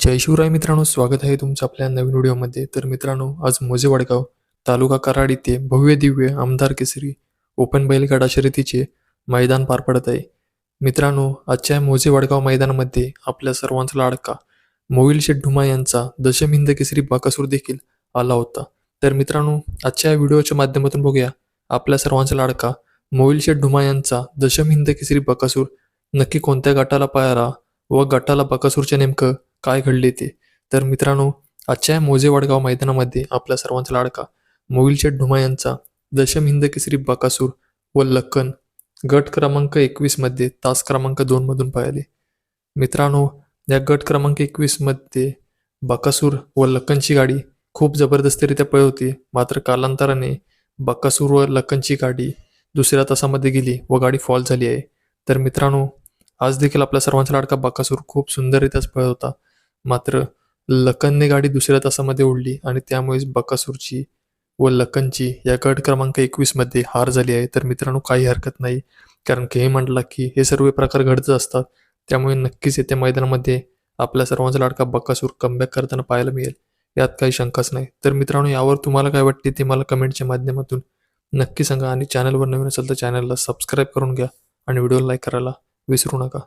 जय शिवराय मित्रांनो स्वागत आहे तुमचं आपल्या नवीन व्हिडिओमध्ये. तर मित्रांनो आज मोजे वडगाव तालुका कराड येथे भव्य दिव्य आमदार केसरी ओपन बैलगाडा शर्यतीचे मैदान पार पडत आहे. मित्रांनो आजच्या मोजे वडगाव मैदानामध्ये आपल्या सर्वांचा लाडका मोविल शेठ ढुमा यांचा दशमिंद केसरी बाकासूर देखील आला होता. तर मित्रांनो आजच्या या व्हिडिओच्या माध्यमातून बघूया आपल्या सर्वांचा लाडका मोविल शेठ ढुमा यांचा दशमिंद केसरी बकासूर नक्की कोणत्या गटाला पायरा व गटाला बकासूरच्या नेमकं काय घडले ते? तर मित्रांनो आजच्या मोजे वडगाव मैदानामध्ये आपल्या सर्वांचा लाडका मोविलशेठ ढुमा यांचा दशम हिंद केसरी बकासूर व लक्कन गट क्रमांक एकवीसमध्ये तास क्रमांक दोनमधून पाहिले. मित्रांनो या गट क्रमांक एकवीसमध्ये बकासूर व लक्कनची गाडी खूप जबरदस्तीरित्या पळत होती. मात्र कालांतराने बकासूर व लक्कनची गाडी दुसऱ्या तासामध्ये गेली व गाडी फॉल झाली आहे. तर मित्रांनो आज देखील आपल्या सर्वांचा लाडका बकासूर खूप सुंदररित्याच पळत होता. मात्र लखनने गाडी दुसऱ्या तासामध्ये ओढली आणि त्यामुळेच बकासूरची व लखनची या गट क्रमांक एकवीसमध्ये हार झाली आहे. तर मित्रांनो काही हरकत नाही. कारण की हे म्हटलं की हे सर्व प्रकार घडत असतात. त्यामुळे नक्कीच येत्या मैदानामध्ये आपल्या सर्वांचा लाडका बकासूर कमबॅक करताना पाहायला मिळेल. यात काही शंकाच नाही. तर मित्रांनो यावर तुम्हाला काय वाटते ते मला कमेंटच्या माध्यमातून नक्की सांगा आणि चॅनलवर नवीन असेल तर चॅनलला सबस्क्राईब करून घ्या आणि व्हिडिओला लाईक करायला विसरू नका.